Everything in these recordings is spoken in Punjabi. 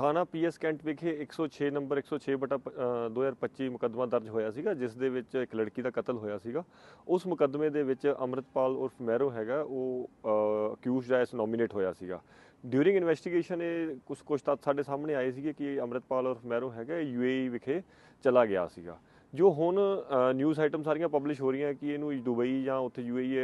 ਥਾਣਾ ਪੀਐਸ ਕੈਂਟ ਵਿਖੇ 106 ਨੰਬਰ 106 ਬਟਾ ਪ- ਅ, 2025 ਮੁਕੱਦਮਾ ਦਰਜ ਹੋਇਆ ਸੀਗਾ ਜਿਸ ਦੇ ਵਿੱਚ ਇੱਕ ਲੜਕੀ ਦਾ ਕਤਲ ਹੋਇਆ ਸੀਗਾ। ਉਸ ਮੁਕੱਦਮੇ ਦੇ ਵਿੱਚ ਅਮਰਿਤਪਾਲ ਉਰਫ ਮਹਿਰੋ ਹੈਗਾ ਉਹ ਅਕਿਊਜ਼ਡ ਐਸ ਨੋਮੀਨੇਟ ਹੋਇਆ ਸੀਗਾ। ਡਿਊਰਿੰਗ ਇਨਵੈਸਟੀਗੇਸ਼ਨ ਇਹ ਕੁਝ ਕੁਝ ਤੱਥ ਸਾਡੇ ਸਾਹਮਣੇ ਆਏ ਸੀਗੇ ਕਿ ਅਮਰਿਤਪਾਲ ਉਰਫ ਮਹਿਰੋ ਹੈਗਾ ਯੂਏਈ ਵਿਖੇ ਚਲਾ ਗਿਆ ਸੀਗਾ। ਜੋ ਹੁਣ ਨਿਊਜ਼ ਆਈਟਮ ਸਾਰੀਆਂ ਪਬਲਿਸ਼ ਹੋ ਰਹੀਆਂ ਕਿ ਇਹਨੂੰ ਦੁਬਈ ਜਾਂ ਉੱਥੇ ਯੂਏਈ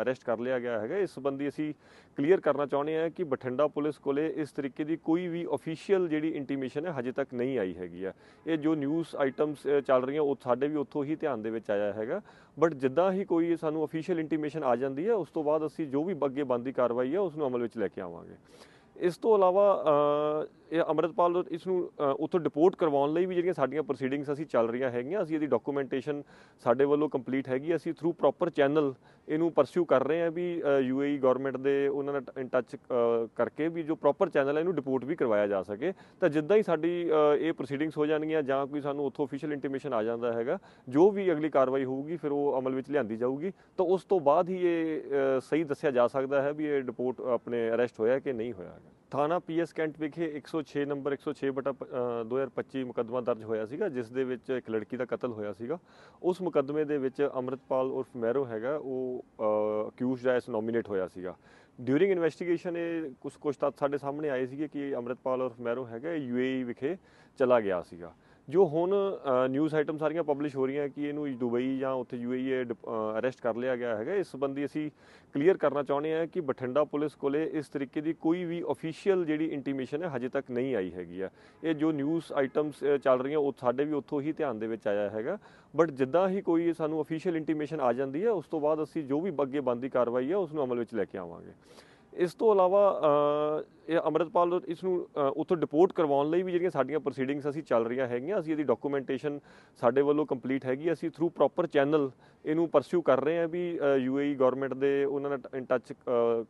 ਅਰੈਸਟ ਕਰ ਲਿਆ ਗਿਆ ਹੈਗਾ। ਇਸ ਸੰਬੰਧੀ ਅਸੀਂ ਕਲੀਅਰ ਕਰਨਾ ਚਾਹੁੰਦੇ ਹਾਂ ਕਿ ਬਠਿੰਡਾ ਪੁਲਿਸ ਕੋਲੇ ਇਸ ਤਰੀਕੇ ਦੀ ਕੋਈ ਵੀ ਅਫੀਸ਼ੀਅਲ ਜਿਹੜੀ ਇੰਟੀਮੇਸ਼ਨ ਹੈ ਹਜੇ ਤੱਕ ਨਹੀਂ ਆਈ ਹੈਗੀ ਆ ਇਹ ਜੋ ਨਿਊਜ਼ ਆਈਟਮਸ ਚੱਲ ਰਹੀਆਂ, ਉਹ ਸਾਡੇ ਵੀ ਉੱਥੋਂ ਹੀ ਧਿਆਨ ਦੇ ਵਿੱਚ ਆਇਆ ਹੈਗਾ। ਬਟ ਜਿੱਦਾਂ ਹੀ ਕੋਈ ਸਾਨੂੰ ਅਫੀਸ਼ੀਅਲ ਇੰਟੀਮੇਸ਼ਨ ਆ ਜਾਂਦੀ ਹੈ, ਉਸ ਤੋਂ ਬਾਅਦ ਅਸੀਂ ਜੋ ਵੀ ਅੱਗੇ ਬੰਦੀ ਕਾਰਵਾਈ ਹੈ, ਉਸ ਨੂੰ ਅਮਲ ਵਿੱਚ ਲੈ ਕੇ ਆਵਾਂਗੇ। ਇਸ ਤੋਂ ਇਲਾਵਾ ਇਹ ਅਮਰਿਤਪਾਲ ਇਸ ਨੂੰ ਉੱਥੋਂ ਡਿਪੋਰਟ ਕਰਵਾਉਣ ਲਈ ਵੀ ਜਿਹੜੀਆਂ ਸਾਡੀਆਂ ਪ੍ਰੋਸੀਡਿੰਗਸ ਅਸੀਂ ਚੱਲ ਰਹੀਆਂ ਹੈਗੀਆਂ, ਅਸੀਂ ਇਹਦੀ ਡਾਕੂਮੈਂਟੇਸ਼ਨ ਸਾਡੇ ਵੱਲੋਂ ਕੰਪਲੀਟ ਹੈਗੀ, ਅਸੀਂ ਥਰੂ ਪ੍ਰੋਪਰ ਚੈਨਲ ਇਹਨੂੰ ਪਰਸਿਊ ਕਰ ਰਹੇ ਹਾਂ ਵੀ ਯੂਏਈ ਗਵਰਨਮੈਂਟ ਦੇ ਉਹਨਾਂ ਨਾਲ ਇਨ ਟੱਚ ਕਰਕੇ ਵੀ ਜੋ ਪ੍ਰੋਪਰ ਚੈਨਲ ਹੈ, ਇਹਨੂੰ ਡਿਪੋਰਟ ਵੀ ਕਰਵਾਇਆ ਜਾ ਸਕੇ। ਤਾਂ ਜਿੱਦਾਂ ਹੀ ਸਾਡੀ ਇਹ ਪ੍ਰੋਸੀਡਿੰਗਸ ਹੋ ਜਾਣਗੀਆਂ ਜਾਂ ਕੋਈ ਸਾਨੂੰ ਉੱਥੋਂ ਅਫੀਸ਼ੀਅਲ ਇੰਟੀਮੇਸ਼ਨ ਆ ਜਾਂਦਾ ਹੈਗਾ, ਜੋ ਵੀ ਅਗਲੀ ਕਾਰਵਾਈ ਹੋਊਗੀ, ਫਿਰ ਉਹ ਅਮਲ ਵਿੱਚ ਲਿਆਂਦੀ ਜਾਊਗੀ। ਤਾਂ ਉਸ ਤੋਂ ਬਾਅਦ ਹੀ ਇਹ ਸਹੀ ਦੱਸਿਆ ਜਾ ਸਕਦਾ ਹੈ ਵੀ ਇਹ ਡਿਪੋਰਟ ਆਪਣੇ ਅਰੈਸਟ ਹੋਇਆ ਕਿ ਨਹੀਂ ਹੋਇਆ ਹੈਗਾ। ਥਾਣਾ ਪੀਐਸ ਕੈਂਟ ਵਿਖੇ 106 ਨੰਬਰ 106 ਬਟਾ ਪ- ਅ, 2025 ਮੁਕੱਦਮਾ ਦਰਜ ਹੋਇਆ ਸੀਗਾ ਜਿਸ ਦੇ ਵਿੱਚ ਇੱਕ ਲੜਕੀ ਦਾ ਕਤਲ ਹੋਇਆ ਸੀਗਾ। ਉਸ ਮੁਕੱਦਮੇ ਦੇ ਵਿੱਚ ਅਮਰਿਤਪਾਲ ਉਰਫ ਮਹਿਰੋ ਹੈਗਾ ਉਹ ਅਕਿਊਜ਼ਡ ਐਸ ਨੋਮੀਨੇਟ ਹੋਇਆ ਸੀਗਾ। ਡਿਊਰਿੰਗ ਇਨਵੈਸਟੀਗੇਸ਼ਨ ਇਹ ਕੁਝ ਕੁਝ ਤੱਥ ਸਾਡੇ ਸਾਹਮਣੇ ਆਏ ਸੀਗੇ ਕਿ ਅਮਰਿਤਪਾਲ ਉਰਫ ਮਹਿਰੋ ਹੈਗਾ ਯੂਏਈ ਵਿਖੇ ਚਲਾ ਗਿਆ ਸੀਗਾ। ਜੋ ਹੁਣ ਨਿਊਜ਼ ਆਈਟਮ ਸਾਰੀਆਂ ਪਬਲਿਸ਼ ਹੋ ਰਹੀਆਂ ਕਿ ਇਹਨੂੰ ਦੁਬਈ ਜਾਂ ਉੱਥੇ ਯੂਏਈ ਅਰੈਸਟ ਕਰ ਲਿਆ ਗਿਆ ਹੈਗਾ। ਇਸ ਸੰਬੰਧੀ ਅਸੀਂ ਕਲੀਅਰ ਕਰਨਾ ਚਾਹੁੰਦੇ ਹਾਂ ਕਿ ਬਠਿੰਡਾ ਪੁਲਿਸ ਕੋਲੇ ਇਸ ਤਰੀਕੇ ਦੀ ਕੋਈ ਵੀ ਅਫੀਸ਼ੀਅਲ ਜਿਹੜੀ ਇੰਟੀਮੇਸ਼ਨ ਹੈ ਹਜੇ ਤੱਕ ਨਹੀਂ ਆਈ ਹੈਗੀ ਆ। ਇਹ ਜੋ ਨਿਊਜ਼ ਆਈਟਮਸ ਚੱਲ ਰਹੀਆਂ, ਉਹ ਸਾਡੇ ਵੀ ਉੱਥੋਂ ਹੀ ਧਿਆਨ ਦੇ ਵਿੱਚ ਆਇਆ ਹੈਗਾ। ਬਟ ਜਿੱਦਾਂ ਹੀ ਕੋਈ ਸਾਨੂੰ ਅਫੀਸ਼ੀਅਲ ਇੰਟੀਮੇਸ਼ਨ ਆ ਜਾਂਦੀ ਹੈ, ਉਸ ਤੋਂ ਬਾਅਦ ਅਸੀਂ ਜੋ ਵੀ ਅੱਗੇ ਬੰਦੀ ਕਾਰਵਾਈ ਹੈ, ਉਸ ਨੂੰ ਅਮਲ ਵਿੱਚ ਲੈ ਕੇ ਆਵਾਂਗੇ। ਇਸ ਤੋਂ ਇਲਾਵਾ ਇਹ ਅਮਰਿਤਪਾਲ ਇਸ ਨੂੰ ਉੱਥੋਂ ਡਿਪੋਰਟ ਕਰਵਾਉਣ ਲਈ ਵੀ ਜਿਹੜੀਆਂ ਸਾਡੀਆਂ ਪ੍ਰੋਸੀਡਿੰਗਸ ਅਸੀਂ ਚੱਲ ਰਹੀਆਂ ਹੈਗੀਆਂ, ਅਸੀਂ ਇਹਦੀ ਡਾਕੂਮੈਂਟੇਸ਼ਨ ਸਾਡੇ ਵੱਲੋਂ ਕੰਪਲੀਟ ਹੈਗੀ ਅਸੀਂ ਥਰੂ ਪ੍ਰੋਪਰ ਚੈਨਲ ਇਹਨੂੰ ਪਰਸਿਊ ਕਰ ਰਹੇ ਹਾਂ ਵੀ ਯੂਏਈ ਗਵਰਨਮੈਂਟ ਦੇ ਉਹਨਾਂ ਨਾਲ ਇਨ ਟੱਚ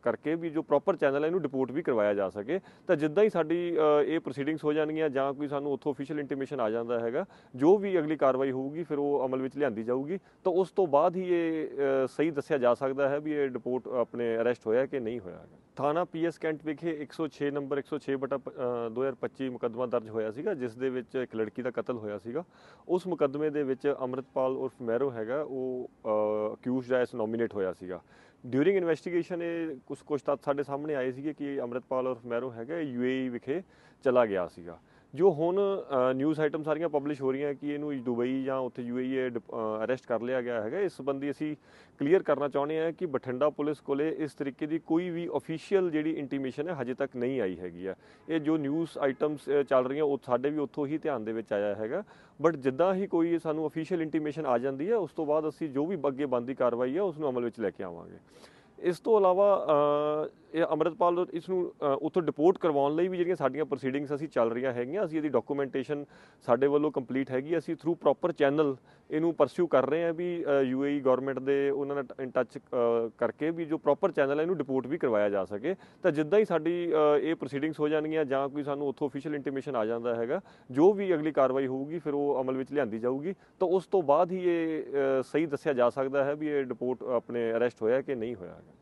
ਕਰਕੇ ਵੀ ਜੋ ਪ੍ਰੋਪਰ ਚੈਨਲ ਹੈ ਇਹਨੂੰ ਡਿਪੋਰਟ ਵੀ ਕਰਵਾਇਆ ਜਾ ਸਕੇ। ਤਾਂ ਜਿੱਦਾਂ ਹੀ ਸਾਡੀ ਇਹ ਪ੍ਰੋਸੀਡਿੰਗਸ ਹੋ ਜਾਣਗੀਆਂ ਜਾਂ ਕੋਈ ਸਾਨੂੰ ਉੱਥੋਂ ਅਫੀਸ਼ੀਅਲ ਇੰਟੀਮੇਸ਼ਨ ਆ ਜਾਂਦਾ ਹੈਗਾ, ਜੋ ਵੀ ਅਗਲੀ ਕਾਰਵਾਈ ਹੋਊਗੀ, ਫਿਰ ਉਹ ਅਮਲ ਵਿੱਚ ਲਿਆਂਦੀ ਜਾਊਗੀ। ਤਾਂ ਉਸ ਤੋਂ ਬਾਅਦ ਹੀ ਇਹ ਸਹੀ ਦੱਸਿਆ ਜਾ ਸਕਦਾ ਹੈ ਵੀ ਇਹ ਡਿਪੋਰਟ ਆਪਣੇ ਅਰੈਸਟ ਹੋਇਆ ਕਿ ਨਹੀਂ ਹੋਇਆ ਹੈਗਾ। ਥਾਣਾ ਪੀਐਸ ਕੈਂਟ ਵਿਖੇ 106 ਨੰਬਰ 106 ਬਟਾ ਪ- ਅ, 2025 ਮੁਕੱਦਮਾ ਦਰਜ ਹੋਇਆ ਸੀਗਾ ਜਿਸ ਦੇ ਵਿੱਚ ਇੱਕ ਲੜਕੀ ਦਾ ਕਤਲ ਹੋਇਆ ਸੀਗਾ। ਉਸ ਮੁਕੱਦਮੇ ਦੇ ਵਿੱਚ ਅਮਰਿਤਪਾਲ ਉਰਫ ਮਹਿਰੋ ਹੈਗਾ ਉਹ ਅਕਿਊਜ਼ਡ ਐਸ ਨੋਮੀਨੇਟ ਹੋਇਆ ਸੀਗਾ। ਡਿਊਰਿੰਗ ਇਨਵੈਸਟੀਗੇਸ਼ਨ ਇਹ ਕੁਝ ਕੁਝ ਤੱਥ ਸਾਡੇ ਸਾਹਮਣੇ ਆਏ ਸੀਗੇ ਕਿ ਅਮਰਿਤਪਾਲ ਉਰਫ ਮਹਿਰੋ ਹੈਗਾ ਯੂਏਈ ਵਿਖੇ ਚਲਾ ਗਿਆ ਸੀਗਾ। ਜੋ ਹੁਣ ਨਿਊਜ਼ ਆਈਟਮ ਸਾਰੀਆਂ ਪਬਲਿਸ਼ ਹੋ ਰਹੀਆਂ ਕਿ ਇਹਨੂੰ ਦੁਬਈ ਜਾਂ ਉੱਥੇ ਯੂਏਈ ਅਰੈਸਟ ਕਰ ਲਿਆ ਗਿਆ ਹੈਗਾ। ਇਸ ਸੰਬੰਧੀ ਅਸੀਂ ਕਲੀਅਰ ਕਰਨਾ ਚਾਹੁੰਦੇ ਹਾਂ ਕਿ ਬਠਿੰਡਾ ਪੁਲਿਸ ਕੋਲੇ ਇਸ ਤਰੀਕੇ ਦੀ ਕੋਈ ਵੀ ਅਫੀਸ਼ੀਅਲ ਜਿਹੜੀ ਇੰਟੀਮੇਸ਼ਨ ਹੈ ਹਜੇ ਤੱਕ ਨਹੀਂ ਆਈ ਹੈਗੀ ਆ। ਇਹ ਜੋ ਨਿਊਜ਼ ਆਈਟਮਸ ਚੱਲ ਰਹੀਆਂ, ਉਹ ਸਾਡੇ ਵੀ ਉੱਥੋਂ ਹੀ ਧਿਆਨ ਦੇ ਵਿੱਚ ਆਇਆ ਹੈਗਾ। ਬਟ ਜਿੱਦਾਂ ਹੀ ਕੋਈ ਸਾਨੂੰ ਅਫੀਸ਼ੀਅਲ ਇੰਟੀਮੇਸ਼ਨ ਆ ਜਾਂਦੀ ਹੈ, ਉਸ ਤੋਂ ਬਾਅਦ ਅਸੀਂ ਜੋ ਵੀ ਅੱਗੇ ਬੰਦੀ ਕਾਰਵਾਈ ਹੈ, ਉਸ ਨੂੰ ਅਮਲ ਵਿੱਚ ਲੈ ਕੇ ਆਵਾਂਗੇ। ਇਸ ਤੋਂ ਇਲਾਵਾ ਇਹ ਅਮਰਿਤਪਾਲ ਇਸ ਨੂੰ ਉੱਥੋਂ ਡਿਪੋਰਟ ਕਰਵਾਉਣ ਲਈ ਵੀ ਜਿਹੜੀਆਂ ਸਾਡੀਆਂ ਪ੍ਰੋਸੀਡਿੰਗਸ ਅਸੀਂ ਚੱਲ ਰਹੀਆਂ ਹੈਗੀਆਂ, ਅਸੀਂ ਇਹਦੀ ਡਾਕੂਮੈਂਟੇਸ਼ਨ ਸਾਡੇ ਵੱਲੋਂ ਕੰਪਲੀਟ ਹੈਗੀ ਅਸੀਂ ਥਰੂ ਪ੍ਰੋਪਰ ਚੈਨਲ ਇਹਨੂੰ ਪਰਸਿਊ ਕਰ ਰਹੇ ਹਾਂ ਵੀ ਯੂਏਈ ਗਵਰਨਮੈਂਟ ਦੇ ਉਹਨਾਂ ਨਾਲ ਇਨ ਟੱਚ ਕਰਕੇ ਵੀ ਜੋ ਪ੍ਰੋਪਰ ਚੈਨਲ ਹੈ ਇਹਨੂੰ ਡਿਪੋਰਟ ਵੀ ਕਰਵਾਇਆ ਜਾ ਸਕੇ। ਤਾਂ ਜਿੱਦਾਂ ਹੀ ਸਾਡੀ ਇਹ ਪ੍ਰੋਸੀਡਿੰਗਸ ਹੋ ਜਾਣਗੀਆਂ ਜਾਂ ਕੋਈ ਸਾਨੂੰ ਉੱਥੋਂ ਅਫੀਸ਼ੀਅਲ ਇੰਟੀਮੇਸ਼ਨ ਆ ਜਾਂਦਾ ਹੈਗਾ, ਜੋ ਵੀ ਅਗਲੀ ਕਾਰਵਾਈ ਹੋਊਗੀ, ਫਿਰ ਉਹ ਅਮਲ ਵਿੱਚ ਲਿਆਂਦੀ ਜਾਊਗੀ। ਤਾਂ ਉਸ ਤੋਂ ਬਾਅਦ ਹੀ ਇਹ ਸਹੀ ਦੱਸਿਆ ਜਾ ਸਕਦਾ ਹੈ ਵੀ ਇਹ ਡਿਪੋਰਟ ਆਪਣੇ ਅਰੈਸਟ ਹੋਇਆ ਕਿ ਨਹੀਂ ਹੋਇਆ ਹੈਗਾ।